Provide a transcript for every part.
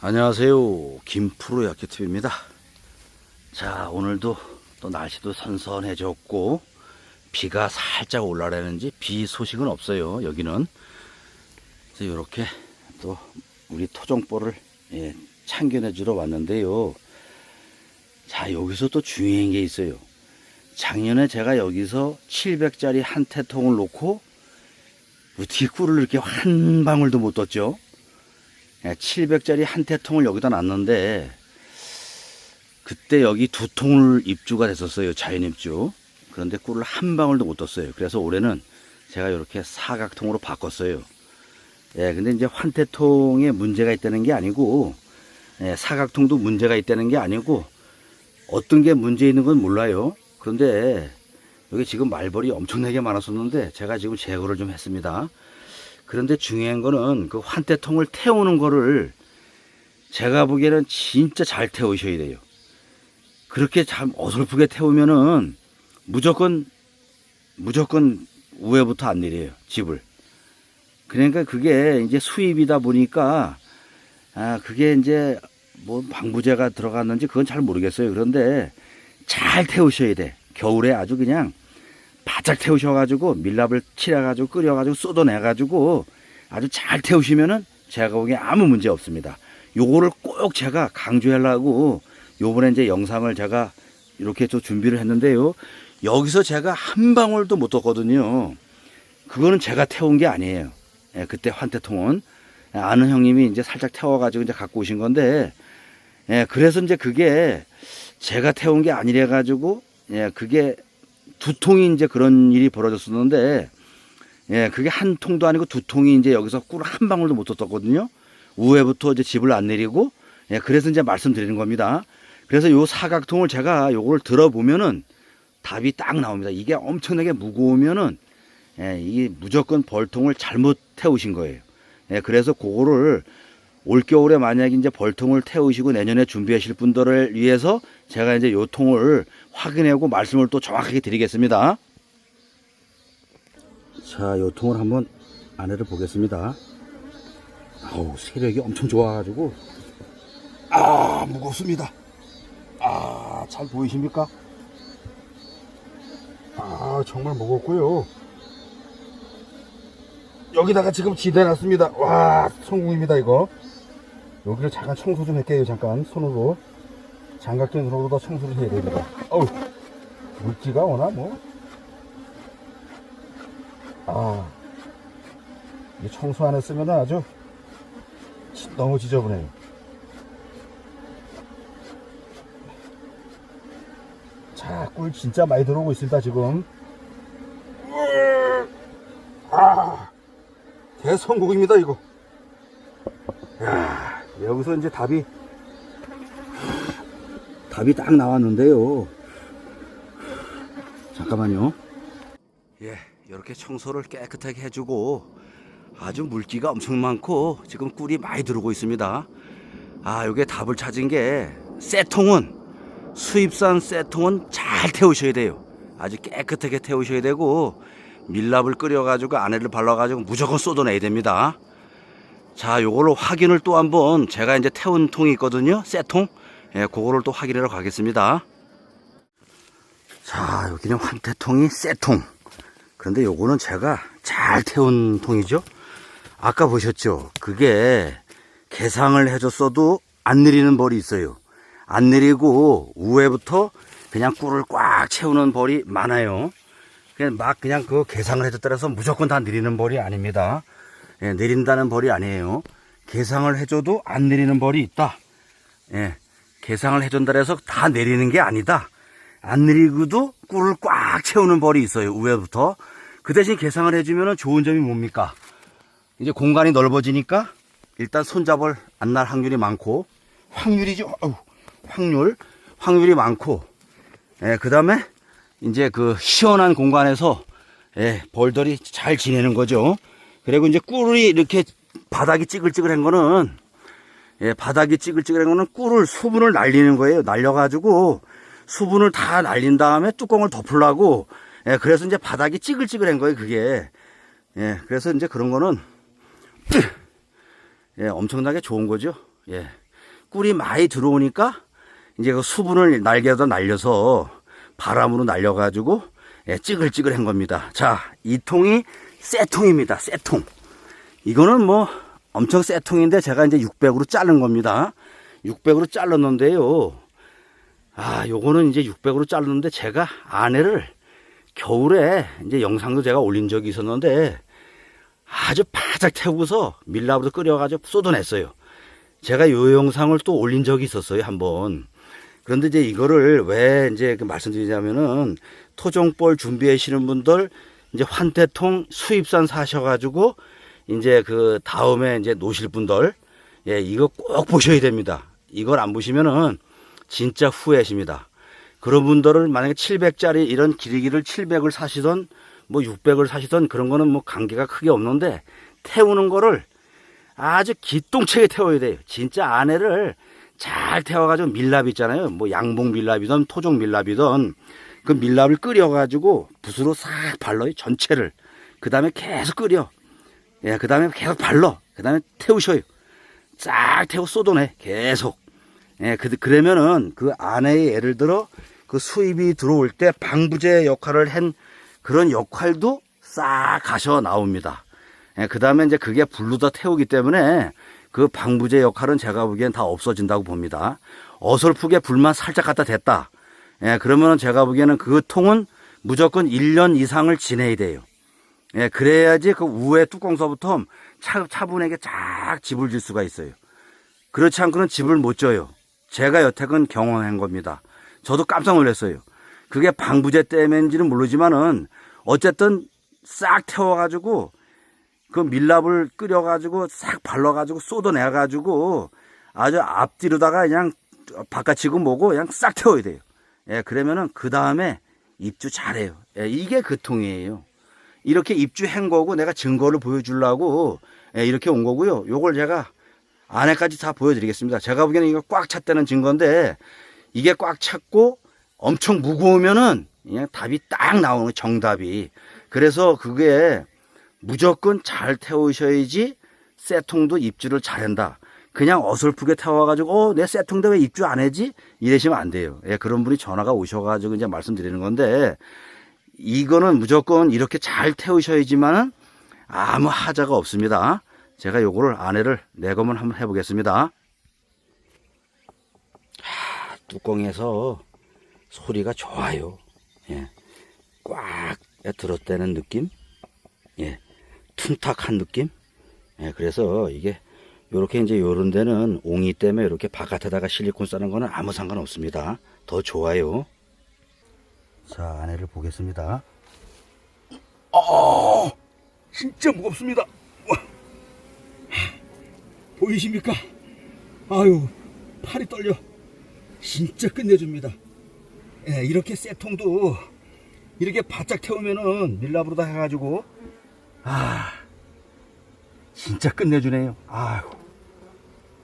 안녕하세요. 김프로 야키TV입니다. 자, 오늘도 또 날씨도 선선해졌고, 비가 살짝 올라라는지 비 소식은 없어요. 여기는. 그래서 이렇게 또 우리 토종볼을 예, 참견해 주러 왔는데요. 자, 여기서 또 중요한 게 있어요. 작년에 제가 여기서 700짜리 한 태통을 놓고 어떻게 꿀을 이렇게 한 방울도 못 떴죠? 700짜리 한 태통을 여기다 놨는데 그때 여기 두 통을 입주가 됐었어요. 자연 입주. 그런데 꿀을 한 방울도 못 떴어요. 그래서 올해는 제가 이렇게 사각통으로 바꿨어요. 예, 근데 이제 환태통에 문제가 있다는 게 아니고 예, 사각통도 문제가 있다는 게 아니고 어떤 게 문제 있는 건 몰라요. 그런데 여기 지금 말벌이 엄청나게 많았었는데 제가 지금 제거를 좀 했습니다. 그런데 중요한 거는 그 환태통을 태우는 거를 제가 보기에는 진짜 잘 태우셔야 돼요. 그렇게 참 어설프게 태우면은 무조건 무조건 우회부터 안 내려요 집을. 그러니까 그게 이제 수입이다 보니까 아 그게 이제 뭐 방부제가 들어갔는지 그건 잘 모르겠어요. 그런데 잘 태우셔야 돼. 겨울에 아주 그냥 바짝 태우셔가지고 밀랍을 칠해가지고 끓여가지고 쏟아내가지고 아주 잘 태우시면은 제가 보기에 아무 문제 없습니다. 요거를 꼭 제가 강조하려고 요번에 이제 영상을 제가 이렇게 또 준비를 했는데요. 여기서 제가 한 방울도 못 떴거든요. 그거는 제가 태운 게 아니에요. 예, 그때 환태통은 아는 형님이 이제 살짝 태워가지고 이제 갖고 오신 건데, 예, 그래서 이제 그게 제가 태운 게 아니래 가지고, 예, 그게 두 통이 이제 그런 일이 벌어졌었는데, 예, 그게 한 통도 아니고 두 통이 이제 여기서 꿀 한 방울도 못 떴거든요. 우회부터 이제 집을 안 내리고, 예, 그래서 이제 말씀드리는 겁니다. 그래서 요 사각통을 제가 요걸 들어보면은 답이 딱 나옵니다. 이게 엄청나게 무거우면은, 예, 이게 무조건 벌통을 잘못 태우신 거예요. 예, 그래서 그거를 올겨울에 만약에 이제 벌통을 태우시고 내년에 준비하실 분들을 위해서 제가 이제 요 통을 확인하고 말씀을 또 정확하게 드리겠습니다. 자, 요 통을 한번 안에를 보겠습니다. 아우, 세력이 엄청 좋아가지고. 아, 무겁습니다. 아, 잘 보이십니까? 아, 정말 무겁고요. 여기다가 지금 지대놨습니다. 와, 성공입니다, 이거. 여기를 잠깐 청소 좀 할게요, 잠깐. 손으로. 장갑된 손으로 다 청소를 해야 됩니다. 어우, 물기가 오나, 뭐. 아, 이 청소 안 했으면 아주 지- 너무 지저분해요. 자, 꿀 진짜 많이 들어오고 있습니다, 지금. 아, 대성공입니다, 이거. 야, 여기서 이제 답이, 답이 딱 나왔는데요. 잠깐만요. 예, 이렇게 청소를 깨끗하게 해주고 아주 물기가 엄청 많고 지금 꿀이 많이 들어오고 있습니다. 아, 요게 답을 찾은 게 쇠통은 수입산 쇠통은 잘 태우셔야 돼요. 아주 깨끗하게 태우셔야 되고 밀랍을 끓여가지고 안에를 발라가지고 무조건 쏟아내야 됩니다. 자, 요걸로 확인을 또 한번 제가 이제 태운 통이 있거든요. 쇠통. 예, 그거를 또 확인하러 가겠습니다. 자, 여기는 환태통이 쇠통. 그런데 요거는 제가 잘 태운 통이죠. 아까 보셨죠? 그게 개상을 해줬어도 안 내리는 벌이 있어요. 안 내리고 우회부터 그냥 꿀을 꽉 채우는 벌이 많아요. 그냥 막 그냥 그 개상을 해줬다라서 무조건 다 내리는 벌이 아닙니다. 예, 내린다는 벌이 아니에요. 개상을 해줘도 안 내리는 벌이 있다. 예, 개상을 해준다 해서 다 내리는 게 아니다. 안 내리고도 꿀을 꽉 채우는 벌이 있어요. 우회부터. 그 대신 개상을 해주면 좋은 점이 뭡니까? 이제 공간이 넓어지니까 일단 손잡을 안 날 확률이 많고 확률이죠. 어우, 확률 확률이 많고 예, 그 다음에 이제 그 시원한 공간에서 예, 벌들이 잘 지내는 거죠. 그리고 이제 꿀이 이렇게 바닥이 찌글찌글한 거는 예, 바닥이 찌글찌글한 거는 꿀을 수분을 날리는 거예요. 날려가지고 수분을 다 날린 다음에 뚜껑을 덮으려고 예, 그래서 이제 바닥이 찌글찌글한 거예요. 그게 예, 그래서 이제 그런 거는 예, 엄청나게 좋은 거죠. 예. 꿀이 많이 들어오니까 이제 그 수분을 날개에다 날려서 바람으로 날려가지고 예, 찌글찌글한 겁니다. 자, 이 통이 새 통입니다. 새 통. 이거는 뭐 엄청 새 통인데 제가 이제 600으로 자른 겁니다. 600으로 잘랐는데요. 아, 요거는 이제 600으로 자르는데 제가 아내를 겨울에 이제 영상도 제가 올린 적이 있었는데 아주 바짝 태우고서 밀랍으로 끓여가지고 쏟아냈어요. 제가 요 영상을 또 올린 적이 있었어요, 한번. 그런데 이제 이거를 왜 이제 그 말씀드리냐면은 토종벌 준비하시는 분들 이제 환태통 수입산 사셔가지고 이제 그 다음에 이제 노실 분들 예, 이거 꼭 보셔야 됩니다. 이걸 안 보시면은 진짜 후회하십니다. 그런 분들은 만약에 700짜리 이런 기리기를 700을 사시던 뭐 600을 사시던 그런 거는 뭐 관계가 크게 없는데 태우는 거를 아주 기똥차게 태워야 돼요. 진짜 아내를 잘 태워가지고 밀랍 있잖아요. 뭐 양봉 밀랍이든 토종 밀랍이든 그 밀랍을 끓여가지고 붓으로 싹 발라요. 전체를. 그 다음에 계속 끓여. 예, 그 다음에 계속 발라. 그 다음에 태우셔요. 싹 태워 쏟아내. 계속. 예, 그, 그러면은 그 안에 예를 들어 그 수입이 들어올 때 방부제 역할을 한 그런 역할도 싹 가셔 나옵니다. 예, 그 다음에 이제 그게 불로 다 태우기 때문에 그 방부제 역할은 제가 보기엔 다 없어진다고 봅니다. 어설프게 불만 살짝 갖다 댔다. 예, 그러면은 제가 보기에는 그 통은 무조건 1년 이상을 지내야 돼요. 예, 그래야지 그 우에 뚜껑서부터 차, 차분하게 쫙 집을 질 수가 있어요. 그렇지 않고는 집을 못 져요. 제가 여태껏 경험한 겁니다. 저도 깜짝 놀랐어요. 그게 방부제 때문인지는 모르지만은 어쨌든 싹 태워가지고 그 밀랍을 끓여가지고 싹 발라가지고 쏟아내가지고 아주 앞뒤로다가 그냥 바깥치고 뭐고 그냥 싹 태워야 돼요. 예, 그러면은 그 다음에 입주 잘해요. 예, 이게 그 통이에요. 이렇게 입주한 거고 내가 증거를 보여주려고 예, 이렇게 온 거고요. 요걸 제가 안에까지 다 보여드리겠습니다. 제가 보기에는 이거 꽉 찼다는 증거인데 이게 꽉 찼고 엄청 무거우면은 그냥 답이 딱 나오는 거예요, 정답이. 그래서 그게 무조건 잘 태우셔야지 쇠통도 입주를 잘한다. 그냥 어설프게 태워가지고 어, 내 쇠통인데 왜 입주 안 해지? 이러시면 안 돼요. 예, 그런 분이 전화가 오셔가지고 이제 말씀드리는 건데 이거는 무조건 이렇게 잘 태우셔야지만은 아무 하자가 없습니다. 제가 요거를 아내를 내검을 한번 해보겠습니다. 하, 뚜껑에서 소리가 좋아요. 예. 꽉 들었다는 느낌? 예. 퉁탁한 느낌? 예, 그래서 이게 요렇게 이제 요런 데는 옹이 때문에 이렇게 바깥에다가 실리콘 싸는 거는 아무 상관 없습니다. 더 좋아요. 자, 안에를 보겠습니다. 어, 진짜 무겁습니다. 와. 보이십니까? 아유, 팔이 떨려. 진짜 끝내줍니다. 예, 이렇게 쇠통도 이렇게 바짝 태우면은 밀랍으로 다 해가지고 아 진짜 끝내주네요. 아유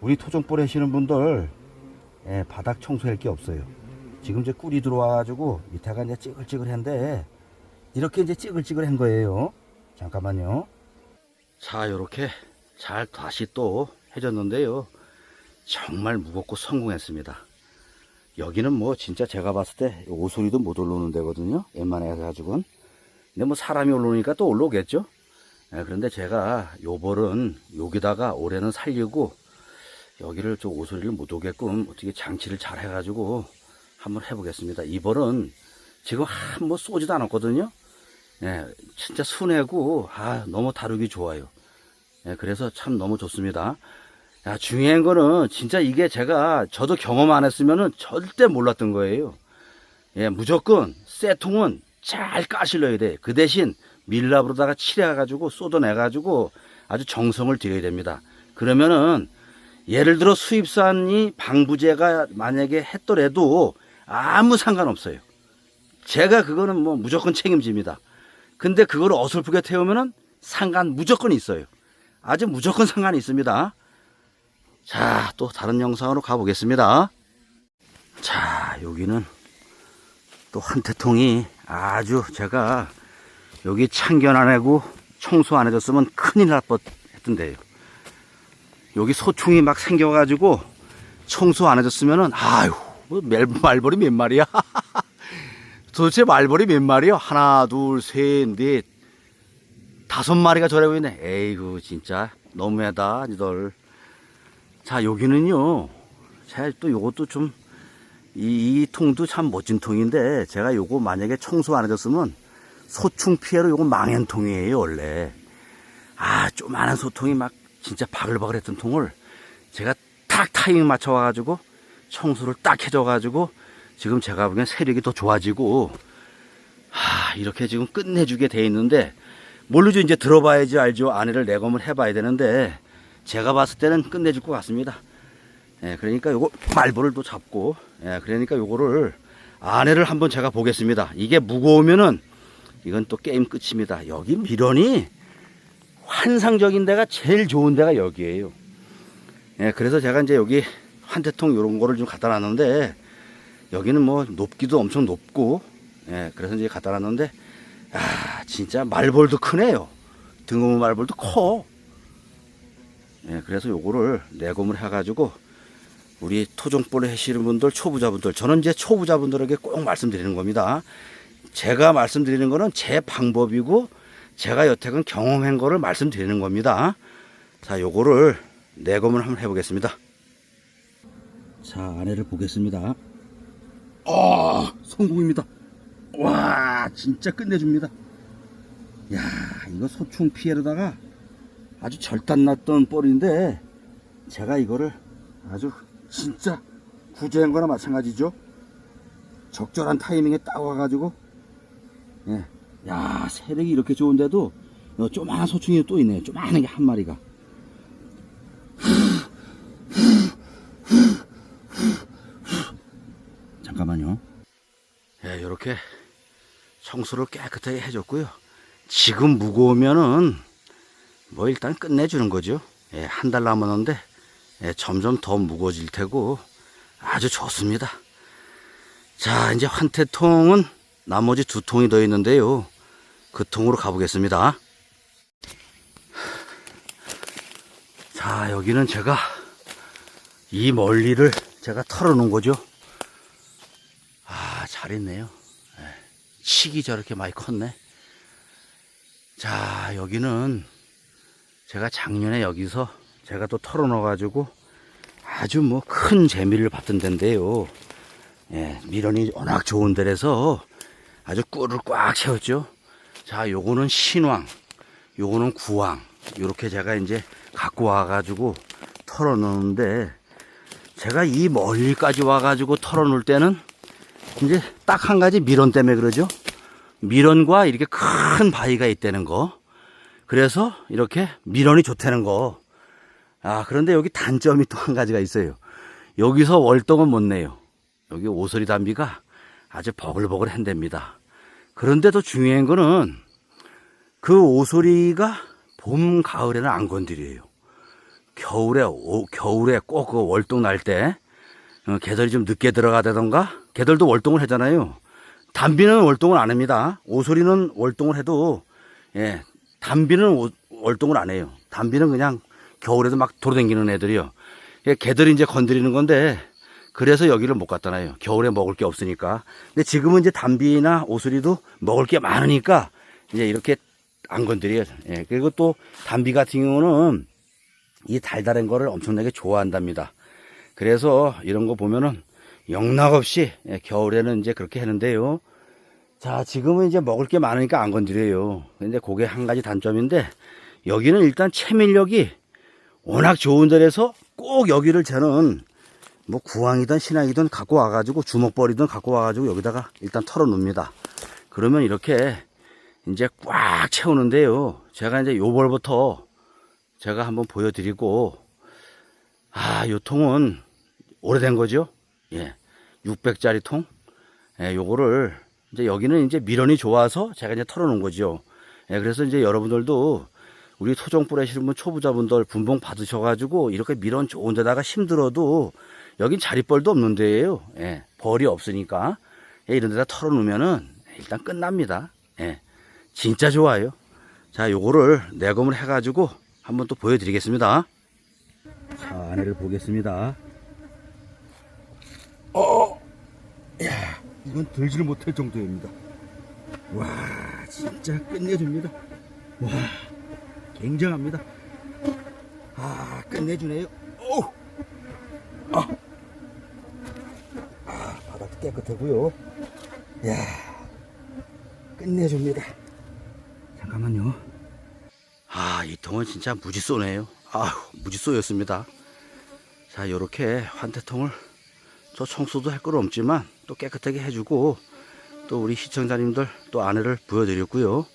우리 토종볼 하시는 분들 예, 바닥 청소할 게 없어요. 지금 이제 꿀이 들어와가지고 밑에가 이제 찌글찌글한데 이렇게 이제 찌글찌글한 거예요. 잠깐만요. 자, 이렇게 잘 다시 또 해줬는데요. 정말 무겁고 성공했습니다. 여기는 뭐 진짜 제가 봤을 때 오소리도 못 올라오는 데거든요. 웬만해 가지고는. 근데 뭐 사람이 올라오니까 또 올라오겠죠. 예, 그런데 제가 요벌은 여기다가 올해는 살리고 여기를 좀 오소리를 못 오게끔 어떻게 장치를 잘 해가지고 한번 해보겠습니다. 이 벌은 지금 한번 쏘지도 않았거든요. 예, 진짜 순하고 아 너무 다루기 좋아요. 예, 그래서 참 너무 좋습니다. 야, 중요한 거는 진짜 이게 제가 저도 경험 안 했으면은 절대 몰랐던 거예요. 예, 무조건 쇠통은 잘 까실러야 돼. 그 대신 밀랍으로다가 칠해가지고 쏟아내가지고 아주 정성을 들여야 됩니다. 그러면은 예를 들어 수입산이 방부제가 만약에 했더라도 아무 상관없어요. 제가 그거는 뭐 무조건 책임집니다. 근데 그걸 어설프게 태우면은 상관 무조건 있어요. 아주 무조건 상관이 있습니다. 자, 또 다른 영상으로 가보겠습니다. 자, 여기는 또 한태통이 아주 제가 여기 참견 안 하고 청소 안 해줬으면 큰일 날 뻔 했던데요. 여기 소충이 막 생겨가지고 청소 안 해줬으면은 아유 뭐 말, 말벌이 몇 마리야? 도대체 말벌이 몇 마리야? 하나 둘 셋 넷 다섯 마리가 저래 보이네. 에이구 진짜 너무하다 니들. 자 여기는요. 제가 또 요것도 좀 이, 이 통도 참 멋진 통인데 제가 요거 만약에 청소 안 해줬으면 소충 피해로 요거 망연통이에요 원래. 아 조만한 소통이 막 진짜 바글바글했던 통을 제가 딱 타이밍 맞춰 와가지고 청소를 딱 해줘가지고 지금 제가 보기엔 세력이 더 좋아지고 하 이렇게 지금 끝내주게 돼 있는데 모르죠. 이제 들어봐야지 알죠. 아내를 내검을 해봐야 되는데 제가 봤을 때는 끝내줄 것 같습니다. 예 그러니까 요거 말벌을 또 잡고 예 그러니까 요거를 아내를 한번 제가 보겠습니다. 이게 무거우면은 이건 또 게임 끝입니다. 여기 밀원이 환상적인 데가 제일 좋은 데가 여기에요 예 그래서 제가 이제 여기 한대통 요런 거를 좀 갖다 놨는데 여기는 뭐 높기도 엄청 높고 예 그래서 이제 갖다 놨는데 아, 진짜 말벌도 크네요. 등어무 말벌도 커. 예, 그래서 요거를 내검을 해가지고 우리 토종벌을 하시는 분들, 초보자분들, 저는 이제 초보자분들에게 꼭 말씀드리는 겁니다. 제가 말씀드리는 거는 제 방법이고 제가 여태껏 경험한 거를 말씀드리는 겁니다. 자, 요거를 내검을 한번 해보겠습니다. 자, 아내를 보겠습니다. 아, 성공입니다. 와 진짜 끝내줍니다 야 이거 소충 피해로다가 아주 절단났던 뻘인데 제가 이거를 아주 진짜 구제한 거나 마찬가지죠 적절한 타이밍에 딱 와가지고 예. 야 세력이 이렇게 좋은데도 요 조만한 소충이 또 있네요 조만한 게 한 마리가 잠깐만요 예, 요렇게 청소를 깨끗하게 해줬고요. 지금 무거우면은 뭐 일단 끝내주는 거죠. 예, 한 달 남았는데 예, 점점 더 무거워질 테고 아주 좋습니다. 자, 이제 환태통은 나머지 두 통이 더 있는데요. 그 통으로 가보겠습니다. 자, 여기는 제가 이 멀리를 제가 털어놓은 거죠. 아, 잘했네요. 칡이 저렇게 많이 컸네. 자, 여기는 제가 작년에 여기서 제가 또 털어넣어가지고 아주 뭐 큰 재미를 봤던 데인데요. 예, 미련이 워낙 좋은 데라서 아주 꿀을 꽉 채웠죠. 자, 요거는 신왕, 요거는 구왕. 요렇게 제가 이제 갖고 와가지고 털어놓는데 제가 이 멀리까지 와가지고 털어놓을 때는 이제 딱 한 가지 밀원 때문에 그러죠. 밀원과 이렇게 큰 바위가 있다는 거. 그래서 이렇게 밀원이 좋다는 거. 아, 그런데 여기 단점이 또 한 가지가 있어요. 여기서 월동은 못 내요. 여기 오소리 담비가 아주 버글버글 한답니다. 그런데 더 중요한 거는 그 오소리가 봄, 가을에는 안 건드려요. 겨울에, 오, 겨울에 꼭 그 월동 날 때, 어, 개들이 좀 늦게 들어가다던가, 개들도 월동을 하잖아요. 담비는 월동을 안 합니다. 오소리는 월동을 해도, 예, 담비는 오, 월동을 안 해요. 담비는 그냥 겨울에도 막 돌아다니는 애들이요. 예, 개들이 이제 건드리는 건데, 그래서 여기를 못 놔요. 겨울에 먹을 게 없으니까. 근데 지금은 이제 담비나 오소리도 먹을 게 많으니까, 이제 이렇게 안 건드려요. 예, 그리고 또 담비 같은 경우는 이 달달한 거를 엄청나게 좋아한답니다. 그래서 이런 거 보면은 영락없이 예, 겨울에는 이제 그렇게 하는데요. 자, 지금은 이제 먹을 게 많으니까 안 건드려요. 근데 그게 한 가지 단점인데 여기는 일단 채밀력이 워낙 좋은 데라서 꼭 여기를 저는 뭐 구황이든 신앙이든 갖고 와가지고 주먹벌이든 갖고 와가지고 여기다가 일단 털어놓습니다. 그러면 이렇게 이제 꽉 채우는데요. 제가 이제 요 벌부터 제가 한번 보여드리고 아, 요 통은 오래된 거죠. 예. 600짜리 통. 예, 요거를 이제 여기는 이제 밀원이 좋아서 제가 이제 털어놓은 거죠. 예, 그래서 이제 여러분들도 우리 토종불 하시는 분 초보자분들 분봉 받으셔가지고 이렇게 밀원 좋은 데다가 힘들어도 여긴 자리벌도 없는 데예요. 예, 벌이 없으니까 예, 이런 데다 털어놓으면은 일단 끝납니다. 예, 진짜 좋아요. 자, 요거를 내검을 해가지고 한번 또 보여드리겠습니다. 자, 안에를 보겠습니다. 야, 이건 들지를 못할 정도입니다. 와, 진짜 끝내줍니다. 와, 굉장합니다. 아, 끝내주네요. 오, 아, 깨끗하고요. 야, 끝내줍니다. 잠깐만요. 아, 이 통은 진짜 무지 쏘네요. 아휴, 무지 쏘였습니다. 자, 요렇게 환태통을 저 청소도 할 건 없지만 또 깨끗하게 해주고 또 우리 시청자님들 또 안에를 보여드렸고요.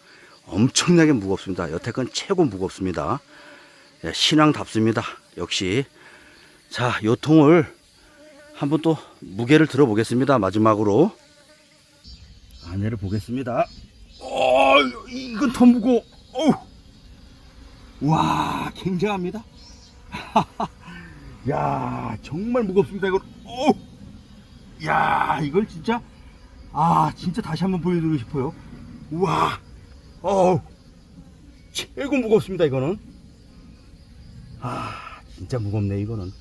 엄청나게 무겁습니다. 여태껏 최고 무겁습니다. 예, 신앙답습니다. 역시. 자, 요 통을 한번 또 무게를 들어보겠습니다. 마지막으로. 안에를 보겠습니다. 어, 이건 더. 어우. 와, 굉장합니다. 야, 정말 무겁습니다. 이건. 어. 야, 이걸 진짜 아, 진짜 다시 한번 보여드리고 싶어요. 우와. 어우. 최고 무겁습니다, 이거는. 아, 진짜 무겁네, 이거는.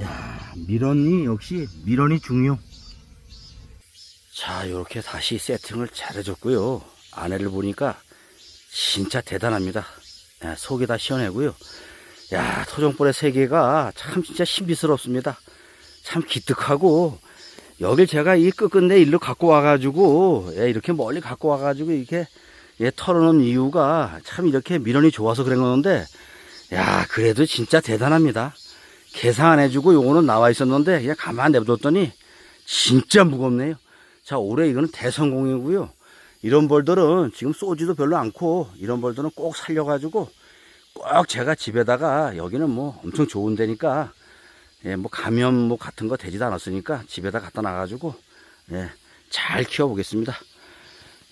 야, 미련이 역시 미련이 중요. 자, 이렇게 다시 세팅을 잘 해줬고요. 아내를 보니까 진짜 대단합니다. 야, 속이 다 시원하고요. 야, 토종볼의 세계가 참 진짜 신비스럽습니다. 참 기특하고, 여길 제가 이 끝끝내 일로 갖고 와가지고, 예, 이렇게 멀리 갖고 와가지고, 이렇게, 예, 털어놓은 이유가 참 이렇게 미련이 좋아서 그런 건데, 야, 그래도 진짜 대단합니다. 계산 안 해주고 요거는 나와 있었는데, 그냥 가만 내버렸더니, 진짜 무겁네요. 자, 올해 이거는 대성공이고요. 이런 벌들은 지금 쏘지도 별로 않고, 이런 벌들은 꼭 살려가지고, 꼭 제가 집에다가 여기는 뭐 엄청 좋은 데니까 예, 뭐 감염 뭐 같은 거 되지도 않았으니까 집에다 갖다 놔가지고 예, 잘 키워보겠습니다.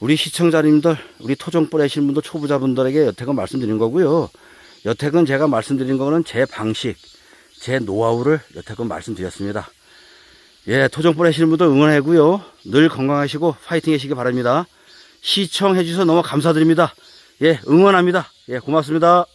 우리 시청자님들, 우리 토종벌 하시는 분들 초보자분들에게 여태껏 말씀드린 거고요. 여태껏 제가 말씀드린 거는 제 방식, 제 노하우를 여태껏 말씀드렸습니다. 예, 토종벌 하시는 분들 응원하고요. 늘 건강하시고 파이팅 하시기 바랍니다. 시청해 주셔서 너무 감사드립니다. 예, 응원합니다. 예, 고맙습니다.